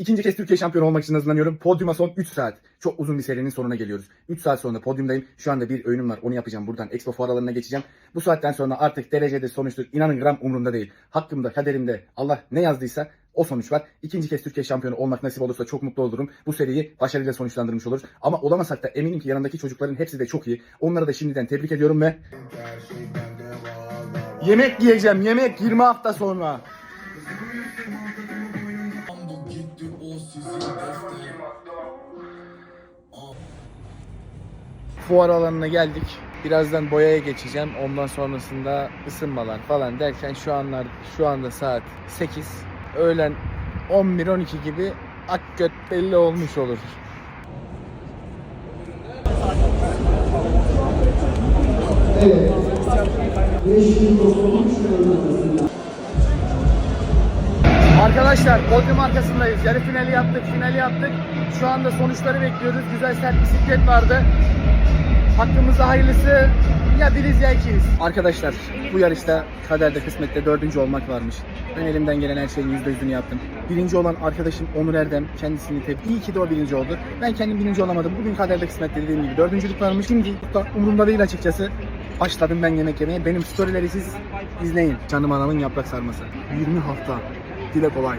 İkinci kez Türkiye şampiyonu olmak için hazırlanıyorum. Podyuma son 3 saat. Çok uzun bir serinin sonuna geliyoruz. 3 saat sonra podyumdayım. Şu anda bir öğünüm var. Onu yapacağım. Buradan Expo fuaralarına geçeceğim. Bu saatten sonra artık derecede sonuçtur. İnanın gram umurumda değil. Hakkımda, kaderimde Allah ne yazdıysa o sonuç var. İkinci kez Türkiye şampiyonu olmak nasip olursa çok mutlu olurum. Bu seriyi başarıyla sonuçlandırmış oluruz. Ama olamasak da eminim ki yanındaki çocukların hepsi de çok iyi. Onları da şimdiden tebrik ediyorum ve yemek yiyeceğim. Yemek 20 hafta sonra. Fuar alanına geldik. Birazdan boyaya geçeceğim. Ondan sonrasında ısınmalar falan derken şu anlar şu anda saat 8. Öğlen 11-12 gibi ak göt belli olmuş olur. Arkadaşlar podyum arkasındayız. Yarı finali yaptık, finali yaptık. Şu anda sonuçları bekliyoruz. Güzel sert bisiklet vardı. Hakkımızda hayırlısı ya biriz ya ikiyiz. Arkadaşlar bu yarışta kaderde kısmette dördüncü olmak varmış. Ben elimden gelen her şeyin yüzde yüzünü yaptım. Birinci olan arkadaşım Onur Erdem kendisini tebrik. İyi ki de o birinci oldu. Ben kendim birinci olamadım. Bugün kaderde kısmette dediğim gibi dördüncülük varmış. Şimdi da umurumda değil açıkçası. Başladım ben yemek yemeye. Benim storyleri siz izleyin. Canım anamın yaprak sarması. 20 hafta. Tile Cobay.